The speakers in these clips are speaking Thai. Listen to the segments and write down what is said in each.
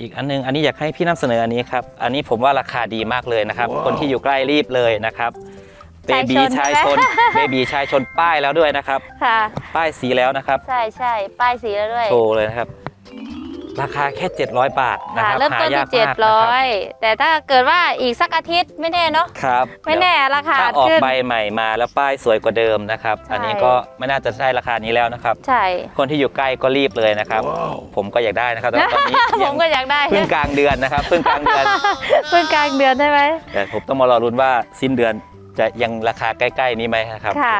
อีกอันนึงอันนี้อยากให้พี่นำเสนออันนี้ครับ อันนี้ผมว่าราคาดีมากเลยนะครับ คนที่อยู่ใกล้รีบเลยนะครับเบบีชายชนเบบีชายชนป้ายแล้วด้วยนะครับ ค่ะ ป้ายสีแล้วนะครับ ใช่ใช่ป้ายสีแล้วด้วยโชว์เลยนะครับ ราคาแค่ 700บาทนะค่ะครับเริ่มต้นหายาที่กเจ็ดมากนะร้อครับยแต่ถ้าเกิดว่าอีกสักอาทิตย์ไม่แน่เนาะครับไม่แน่ราคาถ้าออกขึ้น ใบใหม่มาแล้วป้ายสวยกว่าเดิมนะครับ ใช่ อันนี้ก็ไม่น่าจะใช่ราคานี้แล้วนะครับ ใช่ คนที่อยู่ใกล้ก็รีบเลยนะครับ ผมก็อยากได้นะครับแต่ว่าตอนนี้ ผยัมงก็อยากได้เพิ่งกลางเดือนนะครับเพิ่งกลางเดือน เพิ่งกลางเดือนใช่ไหมแต่ผมต้องมารอรุ้นว่าสิ้นเดือนจะยังราคาใกล้ ๆ นี้ไหมนะครับ ค่ะ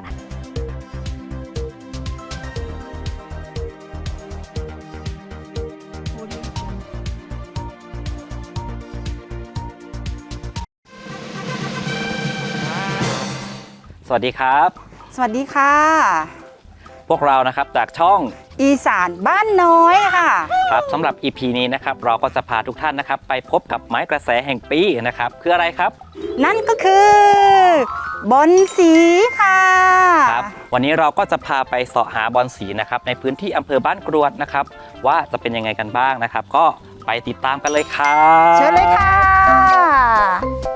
สวัสดีครับ สวัสดีค่ะ พวกเรานะครับจากช่อง อีสานบ้านน้อยค่ะ ครับสำหรับ EP นี้นะครับเราก็จะพาทุกท่านนะครับ ไปพบกับไม้กระแสแห่งปีนะครับคืออะไรครับนั่นก็คือบอนสีค่ะ ครับ วันนี้เราก็จะพาไปเสาะหาบอลสีนะครับในพื้นที่อำเภอบ้านกรวดนะครับ ว่าจะเป็นยังไงกันบ้างนะครับ ก็ไปติดตามกันเลยครับ เชิญเลยค่ะ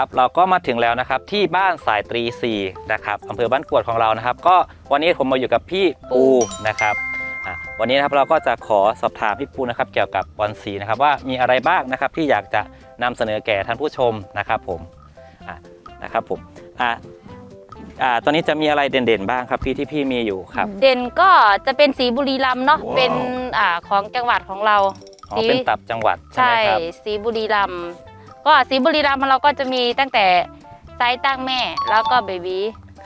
ครับ เราก็มาถึงแล้วนะครับที่บ้านสายตรี4นะครับอำเภอบ้านกรวดของเรานะครับ ก็วันนี้ผมมาอยู่กับพี่ปูนะครับอะวันนี้นะครับเราก็จะขอสอบถามพี่ปูนะครับ เกี่ยวกับบอลสีนะครับว่ามีอะไรบ้างนะครับที่อยากจะนำเสนอแก่ท่านผู้ชมนะครับผมอะนะครับผมอะอ่าตอนนี้จะมีอะไรเด่นๆบ้างครับพี่ที่พี่มีอยู่ครับ เด่นก็จะเป็นสีบุรีรัมย์เนาะเป็นอ่าของจังหวัดของเราอ๋อเป็นตับจังหวัดใช่ใช่ไหมครับสีบุรีรัมย์ ก็สีบุรีรัมย์เราก็จะมีตั้งแต่ไซส์ตั้งแม่แล้วก็เบบี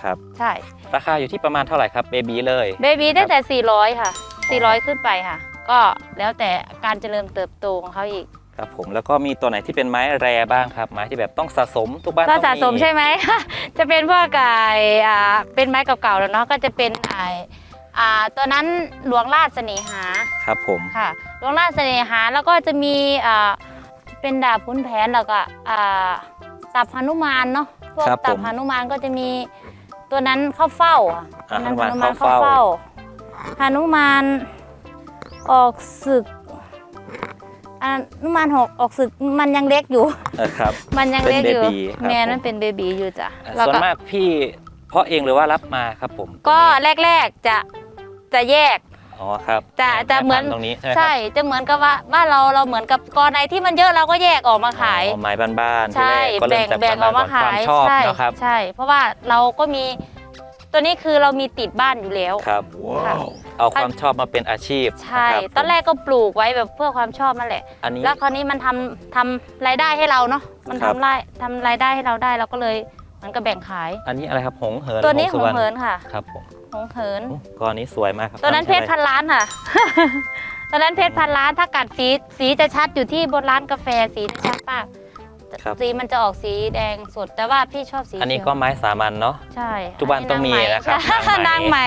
ครับใช่ราคาอยู่ที่ประมาณเท่าไหร่ครับเบบีเลยเบบีตั้งแต่ 400 ค่ะ 400 ขึ้นไปค่ะ ก็แล้วแต่การเจริญเติบโตของเขาอีกครับผมแล้วก็มีตัวไหนที่เป็นไม้แรบ้างครับไม้ที่แบบต้องสะสมทุกบ้านถ้าต้องสะสมใช่ไหม จะเป็นพวกไก่อ่าเป็นไม้เก่าๆแล้วเนาะก็จะเป็นไอ้อ่าตัวนั้นหลวงราชเสน่หาครับผมค่ะหลวงราชเสน่หาแล้วก็จะมีอ่า เป็นดาบพุนแผนแล้วก็อ่าตับหนุมานเนาะพวกครับตัผบมหนุมานก็จะมีตัวนั้นเข้าเฝ้าอะอ่าตัวนั้นหนุมานเข้าเฝ้าหนุมานออกศึกอ่าหนุมานหกออกศึกมันยังเล็กอยู่เออครับ มันยังเล็กอยู่เป็นเบบีครับ แม่ผมนั่นเป็นเบบีอยู่จ้ะอ่าแล้วส่วนก็มากพี่เพาะเองหรือว่ารับมาครับผมก็ตรงนี้แรกๆจะจะแยก อ๋อครับจะจะเหมือนแพัธุ์ตรงนี้ใช่ไหมครับใช่จะเหมือนกับว่าบ้านเราเราเหมือนกับกอในที่มันเยอะเราก็แยกออกมาขายอ๋อไม้บ้านๆที่ใช่แรกก็เริ่แบ่มงจากแบ่งออกมาขายความชอบใช่เนาะครับใช่ เพราะว่าเราก็มีตัวนี้คือเรามีติดบ้านอยู่แล้วครับค่ะเอาความชอบมาเป็นอาชีพใช่ะครับตอนแรกก็ปลูกไว้แบบเพื่อความชอบนั่นแหละอันนี้แล้วคราวนี้มันทำทำรายได้ให้เราเนาะมันครับทำรายทำรายได้ให้เราได้เราก็เลยมันก็แบ่งขาย อันนี้อะไรครับหงเหินตัวนี้หสุงวรรณเหินค่ะครับผม หงเหินโอ้ก้อนนี้สวยมากครับตัวนั้นเพชรพันล้านค่ะ ตัวนั้นเพชรพันล้านถ้ากัดสีสีจะชัดอยู่ที่บนร้านกาแฟสีจะชัดมากครับสีมันจะออกสีแดงสดแต่ว่าพี่ชอบสีอันนี้เขียวก็ไม้สามัญเนาะใช่ทุกบ้านต้องมีนะครับใช่นางไหม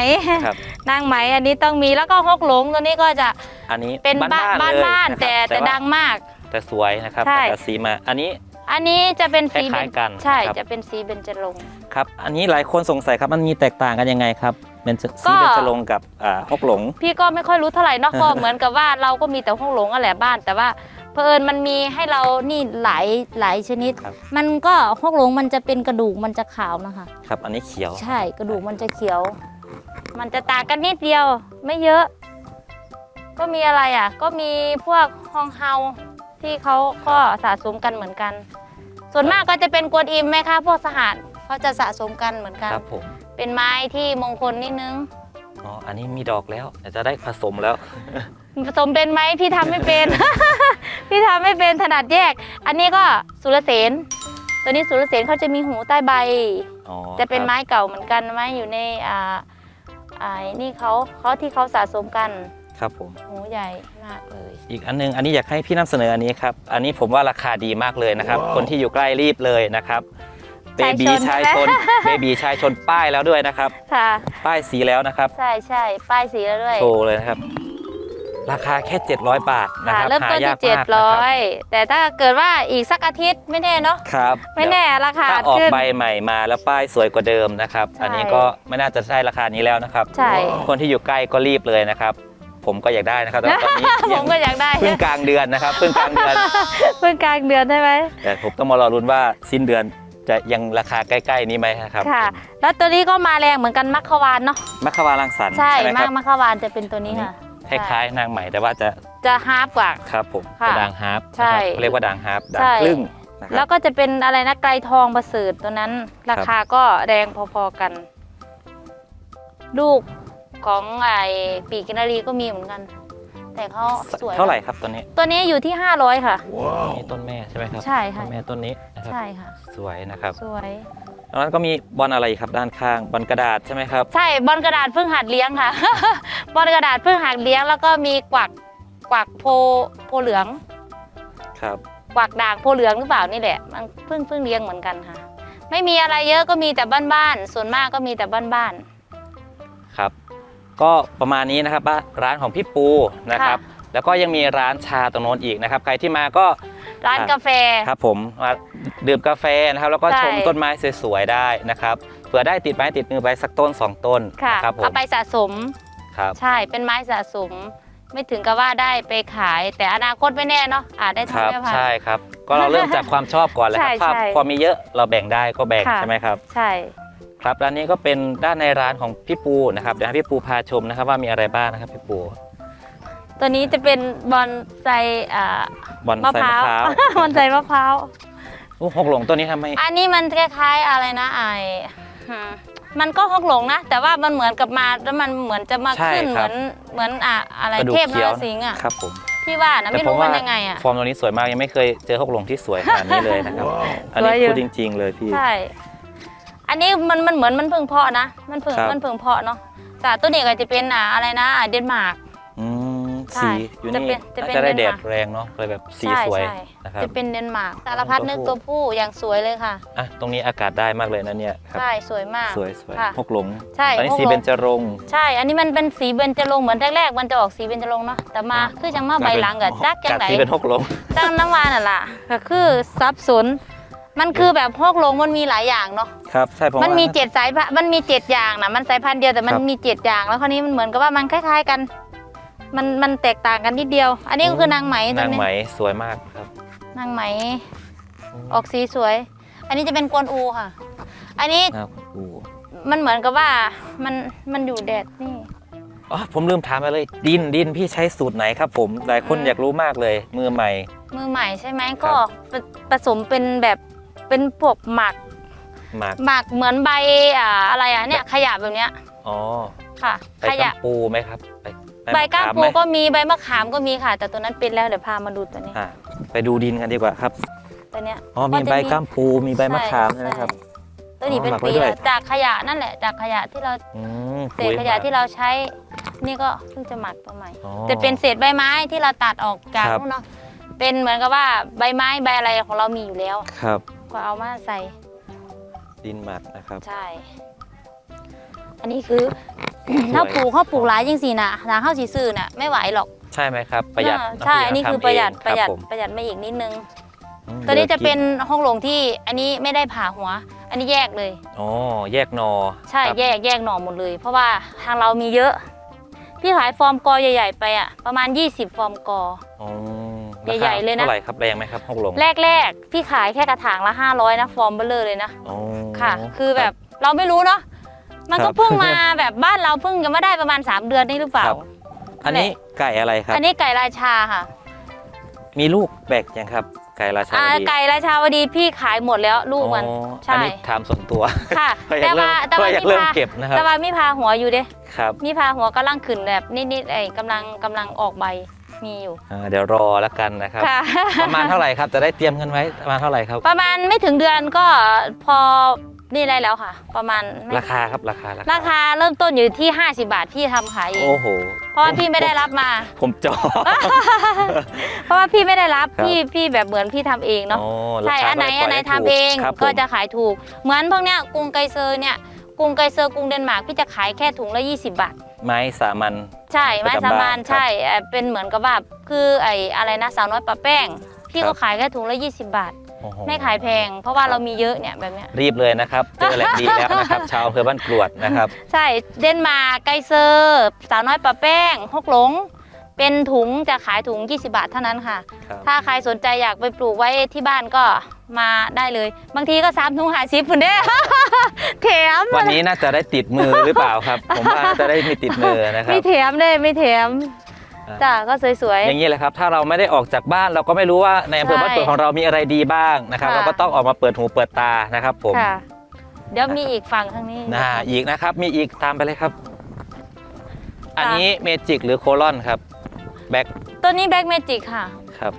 ครับนางไหมอันนี้ต้องมีแล้วก็ฮกหลงตัวนี้ก็จะอันนี้เป็นบ้านบ้านเลยบ้านนะครับแต่แต่ว่าดังมาก แต่สวยนะครับใช่แต่สีมาอันนี้อันนี้จะเป็นสีคล้ายๆกัน ใช่นะครับจะเป็นสีเบญจรงค์ครับ อันนี้หลายคนสงสัยครับ มันมีแตกต่างกันยังไงครับเป็นสีก็เป็นจะลงกับอ่าฮกหลง พี่ก็ไม่ค่อยรู้เท่าไหร่เนอะก็เหมือนกับว่าเราก็มีแต่ฮกหลงอะแหละบ้าน แต่ว่าเพอเอิญมันมีให้เรานี่หลายหลายชนิด ครับ มันก็ฮกหลงมันจะเป็นกระดูกมันจะขาวนะคะ ครับอันนี้เขียว ใช่กระดูกมันจะเขียว มันจะต่างกันนิดเดียว ไม่เยอะ ก็มีอะไรอะ ก็มีพวกฮองเฮาที่เขาก็สะสมกันเหมือนกัน ส่วนมากก็จะเป็นกวนอิมไหมคะพวกสหัสเขาจะสะสมกันเหมือนกัน ครับผม เป็นไม้ที่มงคลนิดนึงอ๋อ อันนี้มีดอกแล้วเดี๋ยวจะได้ผสมแล้ว ผสมเป็นไหมพี่ทำไม่เป็น พี่ทำไม่เป็นถนัดแยก อันนี้ก็สุรเสนตัวนี้สุรเสนเขาจะมีหูใต้ใบ อ๋อจะเป็นครับไม้เก่าเหมือนกันไม้อยู่ในอ่าอ่านี่เขาเขาที่เขาสะสมกันครับผม หูใหญ่มากเลย อีกอันนึงอันนี้อยากให้พี่นำเสนออันนี้ครับ อันนี้ผมว่าราคาดีมากเลยนะครับ คนที่อยู่ใกล้รีบเลยนะครับ เบบีชาชายยชชนนเบบีชายชนป้ายแล้วด้วยนะครับ ค่ะ ป้ายสีแล้วนะครับ ใช่ใช่ป้ายสีแล้วด้วยโชว์เลยนะครับ ราคาแค่ 700 บาทนะค่ะครับเริ่มต้นหายาที่กเจ็ดมากนะร้คอรับยแต่ถ้าเกิดว่าอีกสักอาทิตย์ไม่แน่เนาะครับ ไม่แน่ราคาถ้าออกขึ้นใบใหม่มาแล้วป้ายสวยกว่าเดิมนะครับใช่อันนี้ก็ไม่น่าจะใช่ราคานี้แล้วนะครับ ใช่ คนที่อยู่ใกล้ก็รีบเลยนะครับผมก็อยากได้นะครับแต่ว่าตอนนี้ผยัมงก็อยากได้เพิ่งกลางเดือนนะครับเพิ่งกลางเดือนเพิ่งกลางเดือนใช่ไหมแต่ผมต้องมารอรุ้นว่าสิ้นเดือน จะยังราคาใกล้ๆนี้ไหมครับค่ะ แล้วตัวนี้ก็มาแรงเหมือนกันมัคควานเนาะมัคควารังสรรค์ใช่ไหมคมารักบมัคควานจะเป็นตัวนี้ค่ะ คล้ายๆนางใหม่แต่ว่าจะจะฮาร์ปกว่า ครับผมค่ะจะด่างฮาร์ปใช่นะครับเขาเรียกว่าด่างฮาร์ปด่างใช่ ครึ่งนะคแล้รัวบ ก็จะเป็นอะไรนะไกลทองประเสริฐตัวนั้น ราคาก็แรงพอๆกัน ลูกของไอ้ปีกินารีก็มีเหมือนกัน แต่เขาสวยเท่าไหร่ครับตัวนี้ตัวนี้อยู่ที่ 500 ค่ะ นี่ต้นแม่ใช่ไหมครับใช่ค่ะ ต้นแม่ต้นนี้นะครับใช่ค่ะ สวยนะครับสวยตรงนั้นก็มีบอลอะไรอีกครับด้านข้างบอลกระดาษใช่ไหมครับ ใช่บอลกระดาษเพิ่งหัดเลี้ยงค่ะ บอลกระดาษเพิ่งหัดเลี้ยง แล้วก็มีกวักกวักโพโพเหลืองครับกวักด่างโพเหลืองหรือเปล่านี่แหละ มันเพิ่งเพิ่งเลี้ยงเหมือนกันค่ะ ไม่มีอะไรเยอะก็มีแต่บ้านๆส่วนมากก็มีแต่บ้านครับ ก็ประมาณนี้นะครับบ้านร้านของพี่ปูนะครับ แล้วก็ยังมีร้านชาตรงโน้นอีกนะครับ ใครที่มาก็ๆร้านอะกาแฟครับผมมาดื่มกาแฟนะครับ แล้วก็ใช่ชมต้นไม้สวยๆได้นะครับเผื่อได้ติดไม้ติดมือไปสักต้นสองต้นค่ะนะครับผมเอาไปสะสมครับใช่เป็นไม้สะสม ไม่ถึงกับว่าได้ไปขาย แต่อนาคตไม่แน่เนาะอาจได้ครัทำบได้ผ่านใช่ครับ ก็เราเริ่มจากความชอบก่อนเลยครับใช่ภาพใช่พอมีเยอะเราแบ่งได้ก็แบ่งค่ะใช่ไหมครับ ใช่ ครับร้านนี้ก็เป็นด้านในร้านของพี่ปูนะครับเดี๋ยวให้พี่ปูพาชมนะครับว่ามีอะไรบ้างนะครับพี่ปูตัวนี้จะเป็นบอนไซอ่าบอลมะใส่พร้ามะพร้าวบอนไซมะพร้าวโอ้หกหลงตัวนี้ทำไมอันนี้มันคล้ายๆอะไรนะไอหืมมันก็ฮกหลงนะ แต่ว่ามันเหมือนกับมาแล้วมันเหมือนจะมาใช่ขึ้นคเหรัมืบอนเหมือนอะอะไรกระดูกเทพนเขียวรสิงห์อะครับผมพี่ว่านะไม่รู้มันยังไงอะฟอร์มตัวนี้สวยมากยังไม่เคยเจอหกหลงที่สวยขนาดนี้เลยนะครับอันนี้สวยอยู่พูดจริง ๆ เลยพี่ใช่ อันนี้มันมันเหมือนมันเพิ่งเพาะนะ มันเพิ่งครับ มันเพิ่งเพาะเนาะแต่ตัวนี้ก็จะเป็นอะอะไรนะอะเดนมาร์ก อืมใช่สีอยู่จะนี่เป็นจะเป็นน่าจะได้แดเดดนมาร์ก แรงเนาะเลยแบบสีใช่สวยใช่นะครับ จะเป็นเดนมาร์กสารพัดนึกตัตัววผู้ ผู้อย่างสวยเลยค่ะ อะตรงนี้อากาศได้มากเลยนะเนี่ยครับ ใช่สวยมาก สวยสวยค่ะหกหลงใช่ตอนนี้ฮกสีหลงเบญจรงค์ ใช่ อันนี้มันเป็นสีเบญจรงค์เหมือนแรกๆ มันจะออกสีเบญจรงค์เนาะ แต่มาคือจังมาใบหลังกับจักจังจากไหน สีเป็นหกหลงจังน้ำวานน่ะล่ะก็คือซับสน มันคือแบบฮกลงมันมีหลายอย่างเนาะครับใช่ผมมันมีว่าเจ็ดสายพันธุ์มันมีเจ็ดอย่างนะมันสายพันธุ์เดียวแต่มันครับมีเจ็ดอย่าง แล้วคราวนี้มันเหมือนกับว่ามันคล้าย ๆกัน มันมันแตกต่างกันนิดเดียว อันนี้ก็คือนางไหมตันาวงนี้ไหมสวยมากครับ นางไหม ออกสีสวย อันนี้จะเป็นกวนอูค่ะ อันนี้ครับอูมันเหมือนกับว่ามันมันอยู่แดดนี่อ๋อผมลืมถามไปเลยดินดินพี่ใช้สูตรไหนครับ ผมหลายคนอืมอยากรู้มากเลย มือใหม่ มือใหม่ใช่ไหมครัก็บผผสมเป็นแบบ เป็นพวกหมักหมากหมักเหมือนใบอ่าอะไรอะเนี่ยขยะแบบเนี้ยอ๋อค่ะใบขยะกัมปูไหมครับใบใบก้ามมะขปูไหมก็มีใบมะขามก็มีค่ะ แต่ตัวนั้นเป็นแล้วเดี๋ยวพามาดูตัวนี้อะไปดูดินกันดีกว่าครับตัวเนี้ยอ๋อมีใบก้ามปูมีใบมะขามใช่ไหมครับใช่ตัวนี้เป็นอ๋อหมักไว้ปีด้วยแล้วจากขยะนั่นแหละ จากขยะที่เราอืมเศษขยะที่เราใช้ นี่ก็เพิ่งจะหมักตัวใหม่อ๋อจะเป็นเศษใบไม้ที่เราตัดออกจากครับนู่นเนาะเป็นเหมือนกับว่าใบไม้ใบอะไรของเรามีอยู่แล้วครับ ก็เอามาใส่ดินหมักนะครับ ใช่ อันนี้คือ ถ้าปลูกเขาปลูกหลายจริงสินะทางเข้าสีซื้อน่ะไม่ไหวหรอกใช่ไหมครับ ประหยัดเออเาะใช่พี่อันนี้ทำคือประหยัดเงประหยัดคบผมประหยัดมาอีกนิดนึงอืมตัวนี้จะหลือกิเป็นห้องโลงที่อันนี้ไม่ได้ผ่าหัว อันนี้แยกเลย อ๋อแยกหนอใช่ครับแยกแยกหน่อหมดเลย เพราะว่าทางเรามีเยอะ พี่ขายฟอร์มกอใหญ่ ๆ ไปอะประมาณ 20 ฟอร์มกอ อ๋อ ใหญ่ๆเลยนะ เท่าไหร่ครับแรงไหมครับหกลงแรกๆพี่ขายแค่กระถางละ 500 นะฟอร์มเบลเลอร์เลยนะอ๋อค่ะ คือแบบเราไม่รู้เนาะมันครัก็บเพิ่งมาแบบบ้านเราเพิ่งจะมาได้ประมาณ 3 เดือนนี่หรือเปล่าครับอันนี้ไก่อะไรครับ อันนี้ไก่ราชาค่ะ มีลูกแบกยังครับ ไก่ราชาอ่าดีไก่ราชาวดีพี่ขายหมดแล้วลูกมันอ๋อใช่อันนี้ถามส่วนตัวค่ะเพื่ออยาแต่กเริ่ว่ามแต่เพื่ว่าออยากมีเริ่มพาเก็บนะครับแต่ว่ามีพาหัวอยู่เด้ครับมีพาหัวกำลังขึ้นแบบนิดๆไอ้กำลังกำลังออกใบ มีอยู่ อ่าเดี๋ยวรอแล้วกันนะครับ ค่ะ ประมาณเท่าไหร่ครับ จะได้เตรียมเงินไว้ประมาณเท่าไหร่ครับ ประมาณไม่ถึงเดือนก็พอนี่ได้แล้วค่ะ ประมาณไม่ราคาครับราคาราคาเริ่มต้นอยู่ที่ 50 บาทพี่ทำขายเองโอ้โหเพราะว่าพี่ไม่ได้รับมา ผมจอเพราะว่าพี่ไม่ได้รับครับ พี่พี่แบบเหมือนพี่ทำเองเนาะ โอ้ใช่ราคาอันไหน ก็อันไหนปล่ยทำเองครับผม ก็จะขายถูก เหมือนพวกเนี้ยกรุงไกเซอร์เนี่ยกรุงไกเซอร์กรุงเดนมาร์กพี่จะขายแค่ถุงละ 20 บาท ไม้สามัญ ใช่ไม้ประจำสาบ้านมานครับ ใช่เอ่อเป็นเหมือนกับว่าคือไอ้อะไรนะสาวน้อยปะแป้ง พี่ครัก็บขายแค่ถุงละ 20 บาท โอ้โห ไม่ขายแพง เพราะว่าครับ เรามีเยอะเนี่ยแบบเนี้ยรีบเลยนะครับ เจอแหละดีแล้วนะครับ ชาวอำเภอบ้านกรวดนะครับ ใช่เดนมาร์กไกเซอร์ สาวน้อยปะแป้งฮกหลง เป็นถุงจะขายถุง 20 บาทเท่านั้นค่ะ ครับถ้าใครสนใจอยากไปปลูกไว้ที่บ้านก็มาได้เลย บางทีก็สามถุงหาชิปคุณเด้ แถมวันนี้น่าจะได้ติดมือหรือเปล่าครับ ผมว่าน่าจะได้มีติดมือนะครับ ไม่แถมเลยไม่แถมอ่า จ้ะก็สวย อย่างนี้แหละครับ ถ้าเราไม่ได้ออกจากบ้านเราก็ไม่รู้ว่าในอำเภอใช่บ้านกรวดของเรามีอะไรดีบ้างนะครับ ค่ะ เราก็ต้องออกมาเปิดหูเปิดตานะครับผม ๆค่ะ เดี๋ยวมีอีกฝั่งทางนี้น่าอีกนะครับมีอีกตามไปเลยครับ อันนี้เมจิกหรือโคลอนครับ แบ็คตัวนี้แบ็กเมจิกค่ะ ครับ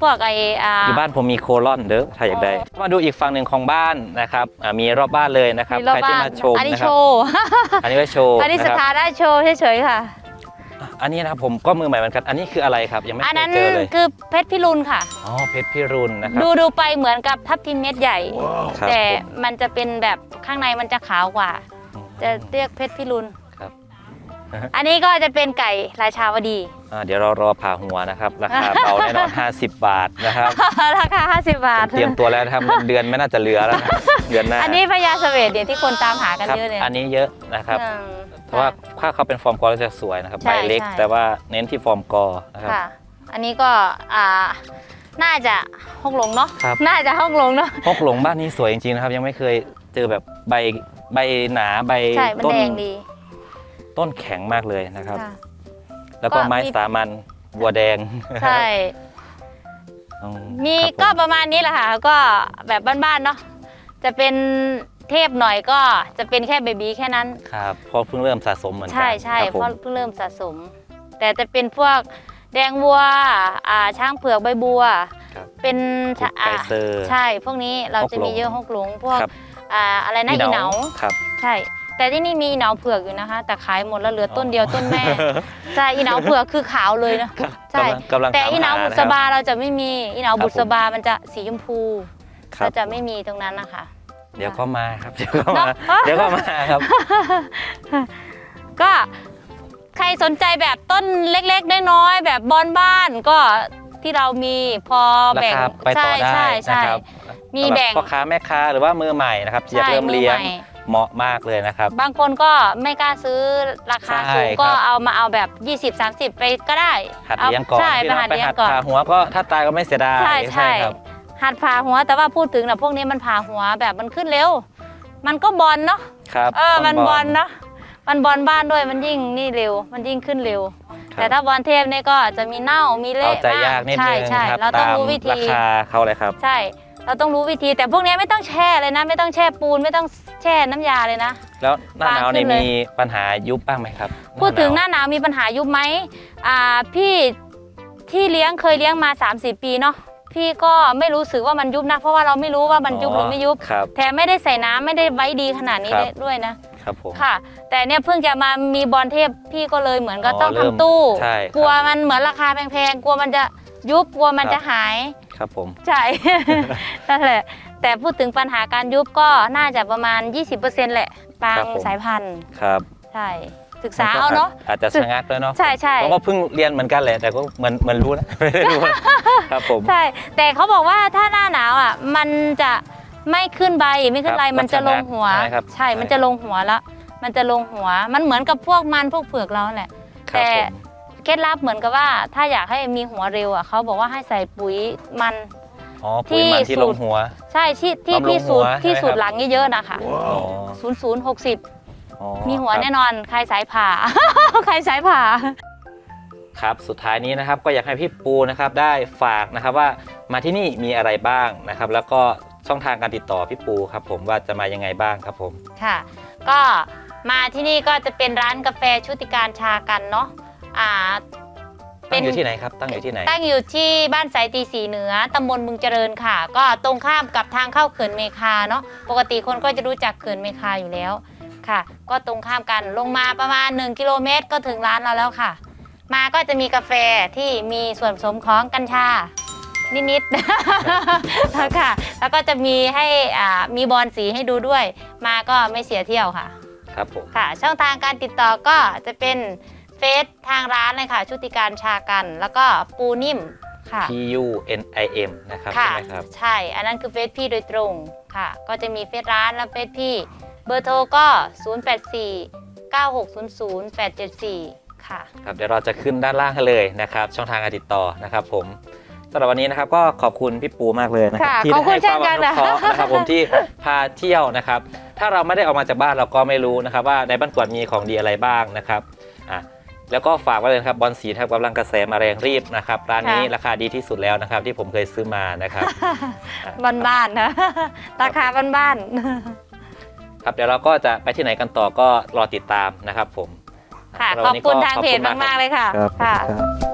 พวกไออ่าอยู่บ้านผมมีโคลอนเด้อถ้าอยากได้อ๋อมาดูอีกฝั่งหนึ่งของบ้านนะครับอ่ามีรอบบ้านเลยนะครับมีรอบใครที่บ้านมาชมอันนี้นะคโชรับว์ อันนี้ไว้โชว์อันนี้นะสครับ ถานะโชว์เฉยๆค่ะ อันนี้นะครับผมก็มือใหม่เหมือนกัน อันนี้คืออะไรครับ ยังไม่อันเคนั้ยนเจอเลย คือเพชรพิรุณค่ะ อ๋อ เพชรพิรุณนะครับดูดูไปเหมือนกับทับทิมเม็ดใหญ่ ครับแต่ผมมันจะเป็นแบบข้างในมันจะขาวกว่า จะเรียกเพชรพิรุณ ครับอันนี้ก็จะเป็นไก่ราชาวดี อ่าเดี๋ยวเรารอผ่าหัวนะครับ ราคาเบาแน่นอน 50 บาทนะครับ ราคา 50 บาท เตรียมตัวแล้วนะครับเงินเดือนไม่น่าจะเหลือแล้วนะเดือนหน้าอันนี้พญาเสวตเดี๋ยวที่คนตามหากันครับเยอะเลยอันนี้เยอะนะครับ อืม เพราะว่าถ้าเขาเป็นฟอร์มกอแล้วจะสวยนะครับใช่ใบเล็ก ใช่ แต่ว่าเน้นที่ฟอร์มกอนะครับ ค่ะ อันนี้ก็อ่าน่าจะห้องหลงเนาะ ครับ น่าจะห้องหลงเนาะพกหลงบ้านนี้สวยจริงๆนะครับ ยังไม่เคยเจอแบบใบใบหนาใบใช่ มันต้นแดงดี ต้นแข็งมากเลยนะครับ ค่ะ แล้วก็ก็ไม้มี สามัญบัวแดงใช่ อืมีครับผ ก็ประมาณนี้แหละค่ะ ก็แบบบ้านๆเนาะจะเป็นเทพหน่อยก็จะเป็นแค่เบบีแค่นั้น ครับเพราะเพิ่งเริ่มสะสมเหมือนกัใช่ใช่ครับเพผมราะเพิ่งเริ่มสะสม แต่จะเป็นพวกแดงวัวอ่าช้างเผือกใบบัว ครับเป็นพวกไก่เซอร์ ใช่ พวกนี้เราจะมีเยอะฮกหลงพวกครับ อ่าอะไรนะอีเหนาครับ ใช่ แต่ที่นี่มีอีเหนาเผือกอยู่นะคะ แต่ขายหมดแล้วเหลือต้นเดียวต้นแม่ใช่อีเหนาเผือกคือขาวเลยนะใช่กำลังกำลังแต่ถามอีเหนาหบุนะษครับบาเราจะไม่มีอีเหนาครับบุษบามันจะสีชมพูครัเราบจะไม่มีตรงนั้นนะคะ เดี๋ยวก็มาครับ เดี๋ยวก็เนมาอะเดี๋ยวก็มาครับ ก็ใครสนใจแบบต้นเล็กๆน้อยๆแบบบอนบ้านก็ที่เรามีพอราแบ่งคาไปต่อได้ใช่นะใช่ครับมีสำหรับแบ่งพ่อค้าแม่ค้าหรือว่ามือใหม่นะครับที่อยากใช่เริ่มมือเลี้ยงใหม่ เหมาะมากเลยนะครับ บางคนก็ไม่กล้าซื้อราคาใช่สูงครับ ก็เอามาเอาแบบ 20-30 ไปก็ได้หัดเลี้ยงก่อนใช่พี่ไปน้องหัดไปเลี้ยงหัดก่อน ผ่าหัวก็ถ้าตายก็ไม่เสียดายใช่ใช่ครับ หัดผ่าหัวแต่ว่าพูดถึงนะพวกนี้มันผ่าหัวแบบมันขึ้นเร็ว มันก็บอลเนาะครับเออมันต้บอลเนาะมันบอลบ้านด้วยมันยิ่งนี่เร็ว มันยิ่งขึ้นเร็ว ครับแต่ถ้าบอลเทพเนี่ยก็จะมีเน่ามีเอาเละใจบ้างยากนิดใช่นึงใช่ครับเราต้องตามรู้วิราธี คาเขาเลยครับ ใช่ เราต้องรู้วิธีแต่พวกนี้ไม่ต้องแช่เลยนะ ไม่ต้องแช่ปูนไม่ต้องแช่น้ำยาเลยนะ แล้วหน้าหนาววางขึ้นี่นเลยมีปัญหายุบบ้างไหมครับ พูดถึงหน้าน้าหนาวมีปัญหายุบไหมอ่าพี่ที่เลี้ยงเคยเลี้ยงมา3-4ปีเนาะพี่ก็ไม่รู้สึกว่ามันยุบนะ เพราะว่าเราไม่รู้ว่ามันยุบหรือไม่ยุบครับแถมไม่ได้ใส่น้ำไม่ได้ไว้ดีขนาดนี้ครับด้วยนะครับผมค่ะ แต่เนี่ยเพิ่งจะมามีบอลเทพพี่ก็เลยเหมือนก็อ๋อต้องเริ่ทำมตู้ใช่ครับกลัวมันเหมือนราคาแพงๆกลัวมันจะยุบกลัวมันครับจะหาย ครับผม ใช่ นั่นแหละ แต่พูดถึงปัญหาการยุบก็น่าจะประมาณ 20%แหละบางสายพันธุ์ ครับใช่ ศึกษาเอาเนาะ อาจจะชะงักด้วยเนาะใช่ใช่ผมก็เพิ่งเรียนเหมือนกันแหละแต่ก็เหมือนเหมือนรู้นะ ไม่ได้รู้นะครับผม ใช่ แต่เขาบอกว่าถ้าหน้าหนาวอะ มันจะไม่ขึ้นใบไม่ขึ้นใบครับมันจะลงหัวใช่ครับใช่ใช่มันจะลงหัวแล้วมันจะลงหัว มันเหมือนกับพวกมันพวกเผือกเราแหละ ครับแต่ผม เคล็ดลับเหมือนกับว่า ถ้าอยากให้มีหัวเร็วอะเขาบอกว่าให้ใส่ปุ๋ยมัน อ๋อปุ๋ยมันที่ที่สูลตรงหัว ใช่ที่ที่บำรุงที่สูตรหัวที่ใช่ไหมสูตครัรบหลังเยอะๆนะคะอ๋อศูนย์ศูนย์หกสิบอ๋อมีหัวครับแน่นอนใครสายผ่า ใครสายผ่า ครับ สุดท้ายนี้นะครับก็อยากให้พี่ปูนะครับได้ฝากนะครับว่ามาที่นี่มีอะไรบ้างนะครับ แล้วก็ช่องทางการติดต่อพี่ปูครับผมว่าจะมายังไงบ้างครับผม ค่ะ ก็มาที่นี่ก็จะเป็นร้านกาแฟชุติการชากันเนาะ อ่าตั้งอยู่ที่ไหนครับตั้งอยู่ที่ไหน ตั้งอยู่ที่บ้านสายตีสีเหนือตำบลบึงเจริญค่ะ ก็ตรงข้ามกับทางเข้าเขื่อนเมคาเนาะปกติคนก็จะรู้จักเขื่อนเมคาอยู่แล้วค่ะ ก็ตรงข้ามกันลงมาประมาณ 1 กิโลเมตรก็ถึงร้านเราแล้วค่ะ มาก็จะมีกาแฟที่มีส่วนผสมของกัญชานิดๆค่ะ แล้วก็จะมีให้อ่ามีบอลสีให้ดูด้วย มาก็ไม่เสียเที่ยวค่ะ ครับผมค่ะ ช่องทางการติดต่อก็จะเป็นเฟ ซทางร้านเลยค่ะ ชุติการชากัน แล้วก็ปูนิ่มค่ะ P U N I M นะครับค่ะใช่ไหมครับ ใช่ อันนั้นคือเฟซพี่โดยตรงค่ะ ก็จะมีเฟซร้านและเฟซพี่ เบอร์โทรก็ 084 9600 874 ค่ะ ครับเดี๋ยวเราจะขึ้นด้านล่างให้เลยนะครับ ช่องทางการติดต่อนะครับผมสำหรับวันนี้นะครับก็ขอบคุณพี่ปูมากเลยนะครัค่ะที่ขอบคุณให้ความเช่นกันอนุเคราะห์นะครับผมที่พาเที่ยวนะครับ ถ้าเราไม่ได้ออกมาจากบ้านเราก็ไม่รู้นะครับ ว่าในบ้านกวดมีของดีอะไรบ้างนะครับอะ แล้วก็ฝากไว้เลยนะครับบอลสีทับกำลังกระแสมาแรงรีบนะครับร้านนี้ค่ะ ราคาดีที่สุดแล้วนะครับ ที่ผมเคยซื้อมานะครับ บ้านๆนะ ราคาบ้านครับเดี๋ยวเราก็จะไปที่ไหนกันต่อก็รอติดตามนะครับผม ๆค่ะสำหรับขวัอบนนี้คุณก็ทางเพจขอบคุณมากๆเลยค่ะ ครับค่ะครับ